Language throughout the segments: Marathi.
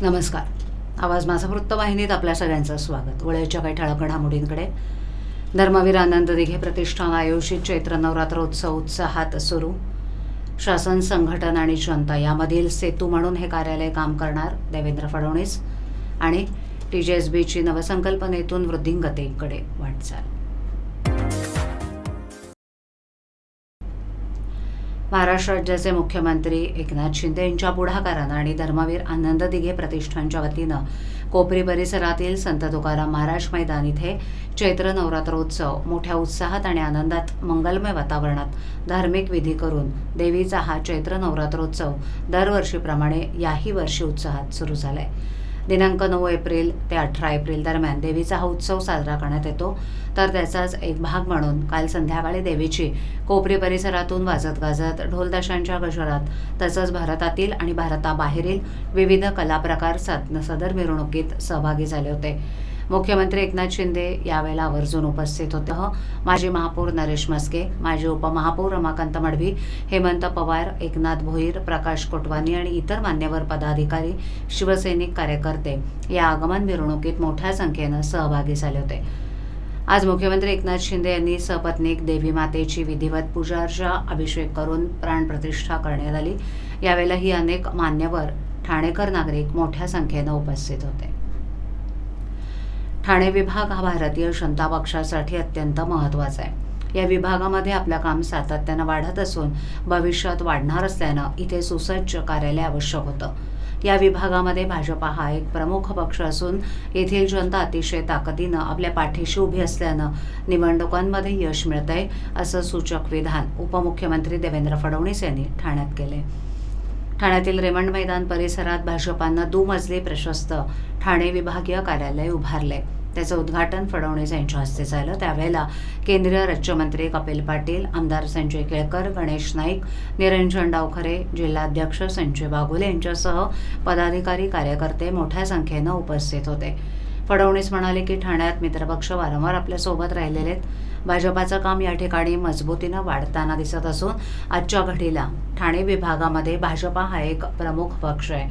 नमस्कार. आवाज माझा वृत्तवाहिनीत आपल्या सगळ्यांचं स्वागत. वळ्याच्या काही ठळक घडामोडींकडे. धर्मवीर आनंद दिघे प्रतिष्ठान आयोजित चैत्र नवरात्र उत्सव उत्साहात सुरू. शासन संघटन आणि जनता यामधील सेतू म्हणून हे कार्यालय काम करणार देवेंद्र फडणवीस आणि टी जे एस बीची नवसंकल्पनेतून वृद्धिंगतेकडे वाटचाल. महाराष्ट्र राज्याचे मुख्यमंत्री एकनाथ शिंदे यांच्या पुढाकारानं आणि धर्मवीर आनंद दिघे प्रतिष्ठानच्या वतीनं कोपरी परिसरातील संत तुकाराम महाराज मैदान इथे चैत्र नवरात्रोत्सव मोठ्या उत्साहात आणि आनंदात मंगलमय वातावरणात धार्मिक विधी करून देवीचा हा चैत्र नवरात्रोत्सव दरवर्षीप्रमाणे याही वर्षी उत्साहात सुरू झालाय. दिनांक नऊ एप्रिल ते अठरा एप्रिल दरम्यान देवीचा हा उत्सव साजरा करण्यात येतो. तर त्याचाच एक भाग म्हणून काल संध्याकाळी देवीची कोपरी परिसरातून वाजत गाजत ढोलदशांच्या गजरात तसंच भारतातील आणि भारताबाहेरील विविध कलाप्रकार सद सदर मिरवणुकीत सहभागी झाले होते. मुख्यमंत्री एकनाथ शिंदे यावेळेला आवर्जून उपस्थित होते. हो, माजी महापौर नरेश मस्के माजी उपमहापौर रमाकांत मडवी हेमंत पवार एकनाथ भोईर प्रकाश कोटवानी आणि इतर मान्यवर पदाधिकारी शिवसैनिक कार्यकर्ते या आगमन मिरवणुकीत मोठ्या संख्येनं सहभागी झाले होते. आज मुख्यमंत्री एकनाथ शिंदे यांनी सपत्नीक देवी मातेची विधिवत पूजार्चा अभिषेक करून प्राणप्रतिष्ठा करण्यात आली. यावेळेलाही अनेक मान्यवर ठाणेकर नागरिक मोठ्या संख्येनं उपस्थित होते. ठाणे विभाग हा भारतीय जनता पक्षासाठी अत्यंत महत्त्वाचा आहे. या विभागामध्ये आपलं काम सातत्यानं वाढत असून भविष्यात वाढणार असल्यानं इथे सुसज्ज कार्यालय आवश्यक होतं. या विभागामध्ये भाजपा हा एक प्रमुख पक्ष असून येथील जनता अतिशय ताकदीनं आपल्या पाठीशी उभी असल्यानं निवडणुकांमध्ये यश मिळतंय असं सूचक विधान उपमुख्यमंत्री देवेंद्र फडणवीस यांनी ठाण्यात केले ठाण्यातील रेमंड मैदान परिसरात भाजपानं दुमजली प्रशस्त. ठाणे विभागीय कार्यालय उभारले. त्याचं उद्घाटन फडणवीस यांच्या हस्ते झालं. त्यावेळेला केंद्रीय राज्यमंत्री कपिल पाटील आमदार संजय केळकर गणेश नाईक निरंजन डावखरे जिल्हाध्यक्ष संजय बागुले यांच्यासह पदाधिकारी कार्यकर्ते मोठ्या संख्येनं उपस्थित होते. फडणवीस म्हणाले की ठाण्यात मित्रपक्ष वारंवार आपल्यासोबत राहिलेले आहेत. भाजपाचं काम या ठिकाणी मजबूतीनं वाढताना दिसत असून आजच्या घडीला ठाणे विभागामध्ये भाजपा हा एक प्रमुख पक्ष आहे.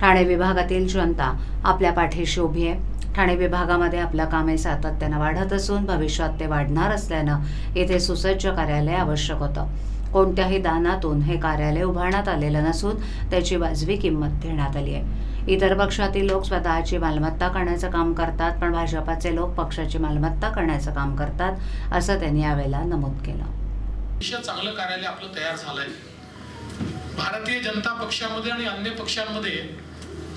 ठाणे विभागातील जनता आपल्या पाठीशी उभी आहे. ठाणे विभागामध्ये आपलं काम हे सातत्यानं वाढत असून भविष्यात ते वाढणार असल्यानं येथे सुसज्ज कार्यालय आवश्यक होतं. कोणत्याही दानातून हे कार्यालय उभारण्यात आलेलं नसून त्याची वाजवी किंमत देण्यात आली आहे. इतर पक्षातील लोक स्वतःची मालमत्ता करण्याचं काम करतात पण भाजपाचे लोक पक्षाची मालमत्ता करण्याचं काम करतात असं त्यांनी यावेळेला नमूद केलं. चांगलं कार्यालय आपलं तयार झालंय. भारतीय जनता पक्षामध्ये आणि अन्य पक्षांमध्ये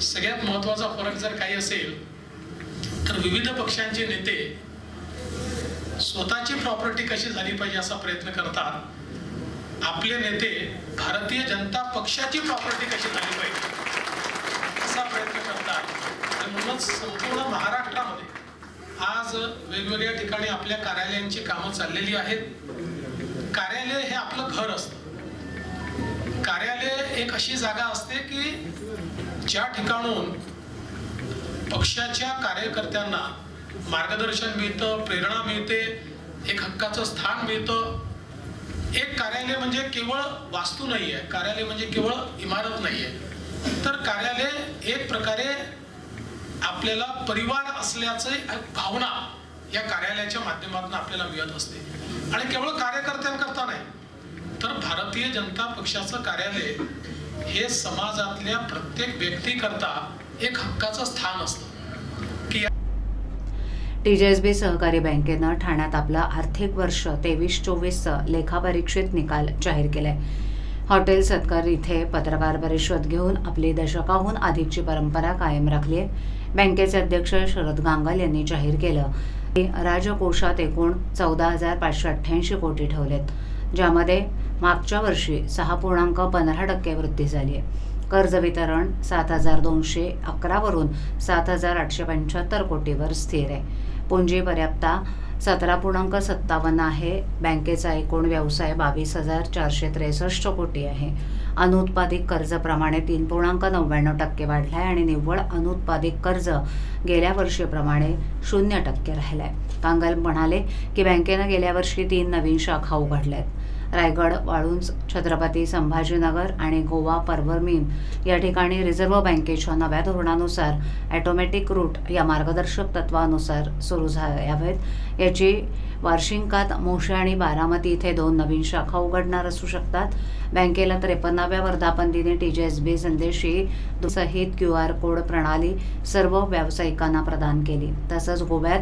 सगळ्यात महत्त्वाचा फरक जर काही असेल तर विविध पक्षांचे नेते स्वतःची प्रॉपर्टी कशी झाली पाहिजे असा प्रयत्न करतात. आपले नेते भारतीय जनता पक्षाची प्रॉपर्टी कशी झाली पाहिजे असा प्रयत्न करतात आणि म्हणूनच संपूर्ण महाराष्ट्रामध्ये आज वेगवेगळ्या ठिकाणी आपल्या कार्यालयांची कामं चाललेली आहेत. कार्यालय हे आपलं घर असतं. कार्यालय एक अशी जागा असते की ज्या ठिकाणून पक्षाच्या कार्यकर्त्यांना मार्गदर्शन मिळतं प्रेरणा मिळते एक हक्काचं स्थान मिळतं. एक कार्यालय म्हणजे केवळ वास्तू नाही आहे कार्यालय म्हणजे केवळ इमारत नाही आहे तर कार्यालय एक प्रकारे आपल्याला परिवार असल्याचं एक भावना या कार्यालयाच्या माध्यमातून आपल्याला मिळत असते. आणि केवळ कार्यकर्त्यांकरता नाही तर भारतीय जनता पक्षाचं कार्यालय हे समाजातल्या प्रत्येक व्यक्तीकरता एक हक्काचं स्थान असतं. टीजेएसबी सहकारी बँकेनं ठाण्यात आपलं आर्थिक वर्ष तेवीस चोवीसचं लेखापरीक्षित निकाल जाहीर केलाय. हॉटेल सत्कार इथे पत्रकार परिषद घेऊन आपली दशकाहून अधिकची परंपरा कायम राखली आहे बँकेचे अध्यक्ष शरद गांगल यांनी जाहीर केलं. की राजकोषात एकूण चौदा हजार पाचशे अठ्ठ्याऐंशी कोटी ठेवलेत ज्यामध्ये मागच्या वर्षी सहा पूर्णांक पंधरा टक्के वृद्धी झाली आहे कर्ज वितरण सात हजार दोनशे अकरावरून सात हजार आठशे पंच्याहत्तर कोटीवर स्थिर आहे. पुंजी पर्याप्ता सतरा पूर्णांक सत्तावन्न आहे. बँकेचा एकूण व्यवसाय बावीस हजार चारशे त्रेसष्ट कोटी आहे. अनुत्पादित कर्जप्रमाणे तीन पूर्णांक नव्याण्णव टक्के वाढला आहे आणि निव्वळ अनुत्पादित कर्ज गेल्या वर्षीप्रमाणे शून्य टक्के राहिलं आहे कांगल म्हणाले की बँकेनं गेल्या वर्षी तीन नवीन शाखा उघडल्या आहेत रायगड वाळुंज छत्रपती संभाजीनगर आणि गोवा परभमीम या ठिकाणी रिझर्व्ह बँकेच्या नव्या धोरणानुसार ॲटोमॅटिक रूट या मार्गदर्शक तत्वानुसार सुरू झाल्यावेत. याची वार्षिंकात मोशी आणि बारामती इथे दोन नवीन शाखा उघडणार असू शकतात. बँकेला त्रेपन्नाव्या वर्धापन दिनी टी जी एस बी संदेशी सहित क्यू आर कोड प्रणाली सर्व व्यावसायिकांना प्रदान केली. तसंच गोव्यात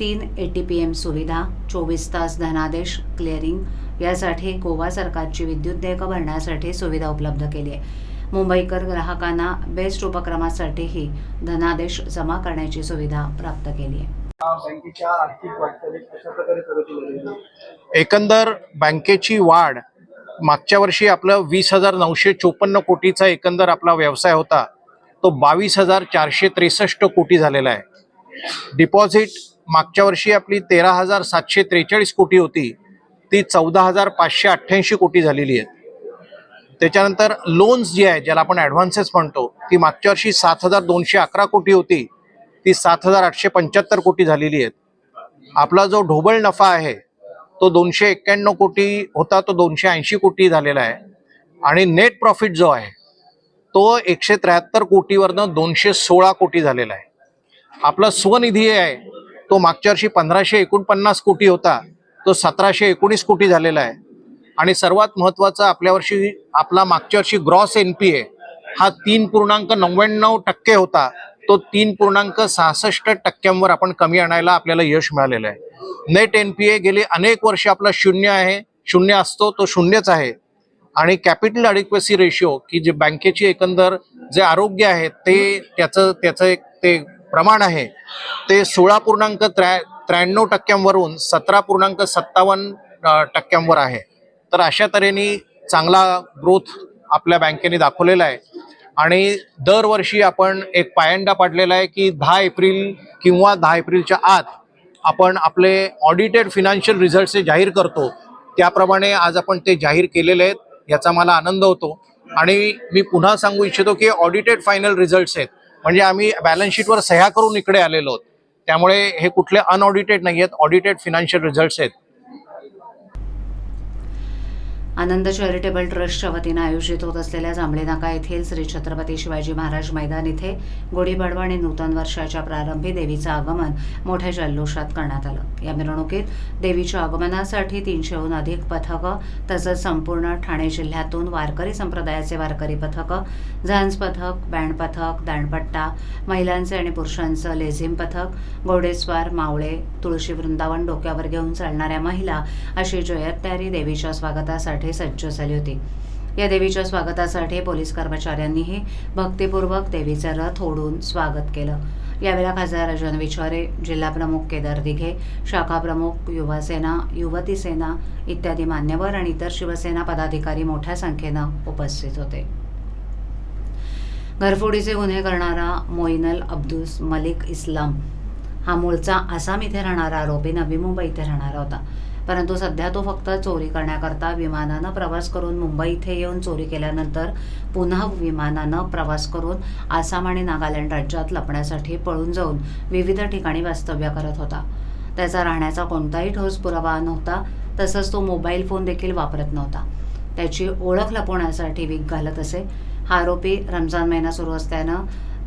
तीन ए टी पी एम सुविधा चोवीस तास धनादेश क्लिअरिंग यासाठी गोवा सरकारची विद्युत देयकं भरण्यासाठी सुविधा उपलब्ध केली आहे. मुंबईकर ग्राहकांना बेस्ट उपक्रमासाठीही धनादेश जमा करण्याची सुविधा प्राप्त केली आहे? एकंदर बँकेची वाढ मागच्या वर्षी आपलं वीस हजार नऊशे चोपन्न कोटीचा एकंदर आपला व्यवसाय होता तो बावीस हजार चारशे त्रेसष्ट कोटी झालेला आहे. डिपॉझिट मागच्या वर्षी आपली तेरा हजार सातशे त्रेचाळीस कोटी होती ती चौदा हजार पाचशे अठ्ठ्याऐंशी कोटी झालेली आहेत त्याच्यानंतर लोन्स जी आहे ज्याला आपण ॲडव्हान्सेस म्हणतो ती मागच्या वर्षी सात हजार दोनशे अकरा कोटी होती. ती सात हजार आठशे पंच्याहत्तर कोटी झालेली आहेत आपला जो ढोबळ नफा आहे तो दोनशे एक्क्याण्णव कोटी होता तो दोनशे ऐंशी कोटी झालेला आहे. आणि नेट प्रॉफिट जो आहे तो एकशे त्र्याहत्तर कोटीवरनं दोनशे सोळा कोटी झालेला आहे. आपला स्वनिधी आहे तो मागच्या वर्षी पंधराशे एकोणपन्नास कोटी होता. तो सतराशे एकोणीस कोटी झालेला आहे. आणि सर्वात महत्त्वाचं आपल्या वर्षी आपला मागच्या वर्षी ग्रॉस एन पी ए हा तीन पूर्णांक नव्याण्णव टक्के होता. तो तीन पूर्णांक सहासष्ट टक्क्यांवर आपण कमी आणायला आपल्याला यश मिळालेलं आहे. नेट एन पी ए गेली अनेक वर्ष आपला शून्य आहे शून्य असतो तो शून्यच आहे. आणि कॅपिटल अडिक्वेसी रेशिओ की जे बँकेची एकंदर जे आरोग्य आहे ते त्याचं त्याचं एक ते प्रमाण आहे ते सोळा पूर्णांक त्र्या त्र्याण्णव टक्क्यांवरून सतरा पूर्णांक सत्तावन्न टक्क्यांवर आहे. तर अशा तऱ्हेने चांगला ग्रोथ आपल्या बँकेने दाखवलेला आहे. आणि दरवर्षी आपण एक पायंडा पाडलेला आहे की दहा एप्रिल किंवा दहा एप्रिलच्या आत आपण आपले ऑडिटेड फिनान्शियल रिझल्ट जाहीर करतो त्याप्रमाणे आज आपण ते जाहीर केलेले आहेत याचा मला आनंद होतो. आणि मी पुन्हा सांगू इच्छितो की ऑडिटेड फायनल रिझल्ट्स आहेत. म्हणजे आम्ही बॅलन्स शीटवर सह्या करून इकडे आलेलो आहोत. त्यामुळे हे कुठले अनऑडिटेड नाही आहेत ऑडिटेड फिनान्शियल रिझल्ट्स आहेत. आनंद चॅरिटेबल ट्रस्टच्या वतीनं आयोजित होत असलेल्या जांभळेनाका येथील श्री छत्रपती शिवाजी महाराज मैदान इथे गुढीपाडवा आणि नूतन वर्षाच्या प्रारंभी देवीचं आगमन मोठ्या जल्लोषात करण्यात आलं. या मिरवणुकीत देवीच्या आगमनासाठी तीनशेहून अधिक पथकं तसंच संपूर्ण ठाणे जिल्ह्यातून वारकरी संप्रदायाचे वारकरी पथकं झांज पथक बँड पथक दांडपट्टा महिलांचे आणि पुरुषांचं लेझिम पथक घोडेस्वार मावळे तुळशी वृंदावन डोक्यावर घेऊन चालणाऱ्या महिला अशी जयत्यारी तयारी देवीच्या स्वागतासाठी सज्ज झाली होती. या देवीच्या स्वागतासाठी पोलीस कर्मचाऱ्यांनीही भक्तिपूर्वक देवीचा रथ ओढून स्वागत केलं. यावेळेला खासदार राजन विचारे जिल्हाप्रमुख केदार दिघे शाखाप्रमुख युवासेना युवती सेना इत्यादी मान्यवर आणि इतर शिवसेना पदाधिकारी मोठ्या संख्येनं उपस्थित होते. घरफोडीचे गुन्हे करणारा मोईनल अब्दुस मलिक इस्लाम हा मूळचा आसाम इथे राहणारा आरोपी नवी मुंबई इथे राहणारा होता. परंतु सध्या तो फक्त चोरी करण्याकरता विमानानं प्रवास करून मुंबई इथे येऊन चोरी केल्यानंतर पुन्हा विमानानं प्रवास करून आसाम आणि नागालँड राज्यात लपण्यासाठी पळून जाऊन विविध ठिकाणी वास्तव्य करत होता. त्याचा राहण्याचा कोणताही ठोस पुरावा नव्हता तसंच तो मोबाईल फोन देखील वापरत नव्हता. त्याची ओळख लपवण्यासाठी वीक घालत असे. हा आरोपी रमजान महिना सुरू असल्यानं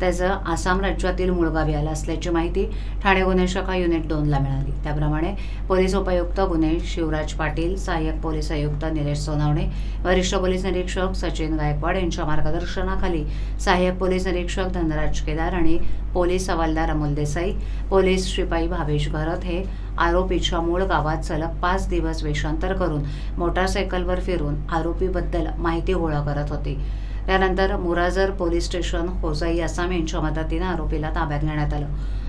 त्याचं आसाम राज्यातील मुळगावी आलं असल्याची माहिती ठाणे गुन्हे शाखा युनिट दोनला मिळाली. त्याप्रमाणे पोलीस उपायुक्त गुन्हे शिवराज पाटील सहाय्यक पोलीस आयुक्त निलेश सोनावणे वरिष्ठ पोलीस निरीक्षक सचिन गायकवाड यांच्या मार्गदर्शनाखाली सहाय्यक पोलीस निरीक्षक धनराज केदार आणि पोलीस हवालदार अमोल देसाई पोलीस शिपाई भावेश भरत हे आरोपीच्या मूळ गावात सलग पाच दिवस वेषांतर करून मोटारसायकलवर फिरून आरोपीबद्दल माहिती गोळा करत होते. त्यानंतर मुराजर पोलीस स्टेशन होजाई आसाम यांच्या मदतीनं आरोपीला ताब्यात घेण्यात आलं.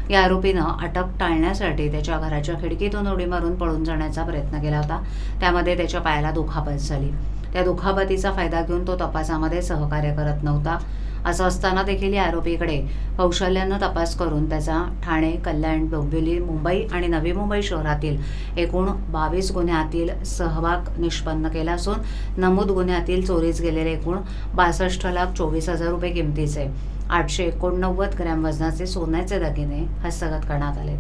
या आरोपीनं अटक टाळण्यासाठी त्याच्या घराच्या खिडकीतून उडी मारून पळून जाण्याचा प्रयत्न केला होता. त्यामध्ये त्याच्या पायाला दुखापत झाली. त्या दुखापतीचा फायदा घेऊन तो तपासामध्ये सहकार्य करत नव्हता. असं असताना देखील या आरोपीकडे कौशल्यानं तपास करून त्याचा ठाणे कल्याण डोंबिवली मुंबई आणि नवी मुंबई शहरातील एकूण बावीस गुन्ह्यातील सहभाग निष्पन्न केला असून नमूद गुन्ह्यातील चोरीस गेलेले एकूण बासष्ट लाख चोवीस हजार रुपये किमतीचे आठशे एकोणनव्वद ग्रॅम वजनाचे सोन्याचे दागिने हस्तगत करण्यात आले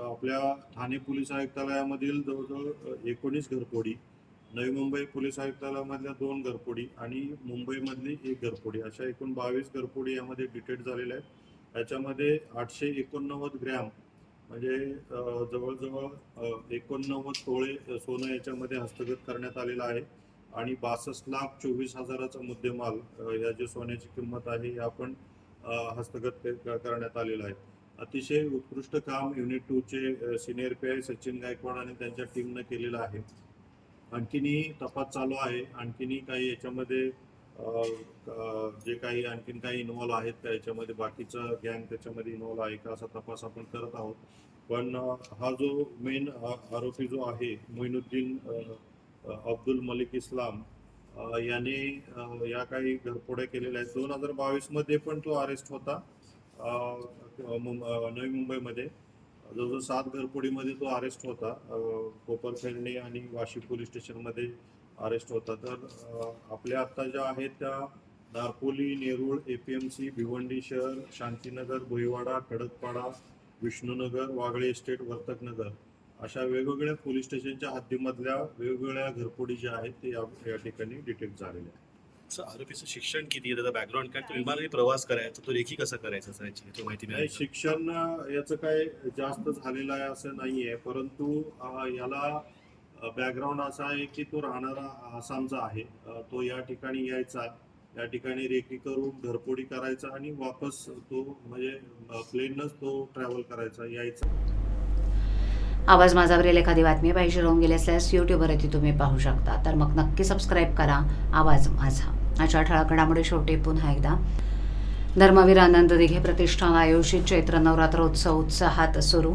आपल्या ठाणे पोलीस आयुक्तालयामधील जवळजवळ एकोणीस घरफोडी नवी मुंबई पोलीस आयुक्तालयामधल्या दोन घरफोडी आणि मुंबईमधली एक घरफोडी. अशा एकूण बावीस घरफोडी यामध्ये डिटेक्ट झालेल्या आहेत. याच्यामध्ये आठशे एकोणनव्वद ग्रॅम म्हणजे जवळजवळ एकोणनव्वद तोळे सोनं याच्यामध्ये हस्तगत करण्यात आलेलं आहे. आणि बासष्ट लाख चोवीस हजाराचा मुद्देमाल या जे सोन्याची किंमत आहे हे पण हस्तगत करण्यात आलेलं आहे. अतिशय उत्कृष्ट काम unit टूचे senior P I Sachin Gaikwad आणि त्यांच्या टीमनं केलेलं आहे. आणखीनही तपास चालू आहे. आणखीनही काही याच्यामध्ये जे काही आणखीन काही इन्व्हॉल्व आहेत त्या याच्यामध्ये बाकीचं गँग त्याच्यामध्ये इन्व्हॉल्व आहे का असा तपास आपण करत आहोत. पण हा जो मेन आरोपी जो आहे मोइनुद्दीन अब्दुल मलिक इस्लाम याने या काही घरफोड्या केलेल्या आहेत. दोन हजार बावीसमध्ये पण तो अरेस्ट होता नवी मुंबईमध्ये. जवळजवळ सात घरपोडीमध्ये तो अरेस्ट होता. अं, आणि वाशी पोलीस स्टेशनमध्ये अरेस्ट होता. तर आपल्या आत्ता ज्या आहेत त्या दारपोली नेरूळ सी भिवंडी शहर शांतीनगर भोईवाडा खडकपाडा विष्णुनगर वागळे एस्टेट वर्तकनगर अशा वेगवेगळ्या पोलीस स्टेशनच्या हद्दीमधल्या वेगवेगळ्या घरपोडी ज्या आहेत ते या ठिकाणी डिटेक्ट झालेल्या आहेत. आरोपीचं शिक्षण किती आहे त्याचा बॅकग्राऊंड काय तो विमानाने प्रवास करायचा तो रेखी कसा करायचा सर याची याची माहिती नाही शिक्षण याचं काय जास्त झालेलं आहे असं नाहीये परंतु अं, याला बॅकग्राऊंड असा आहे की तो राहणारा आसामचा आहे. तो या ठिकाणी यायचा या ठिकाणी रेकी करून घरपोडी करायचा आणि वापस तो म्हणजे प्लेनच तो ट्रॅव्हल करायचा यायचा. आवाज माझावरील एखादी बातमी पाहिजे राहून गेली असल्यास यूट्यूबवरती तुम्ही पाहू शकता. तर मग नक्की सबस्क्राईब करा. आवाज माझा. अशा ठळक घडामोडी शेवटी पुन्हा एकदा. धर्मवीर आनंद दिघे प्रतिष्ठान आयोजित चैत्र नवरात्र उत्सव उत्साहात सुरू.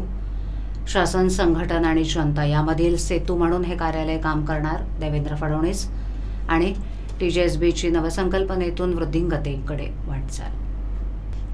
शासन संघटन आणि जनता यामधील सेतू म्हणून हे कार्यालय काम करणार देवेंद्र फडणवीस आणि टी जे एस बीची नवसंकल्पनेतून वृद्धिंगतेकडे वाटचाल.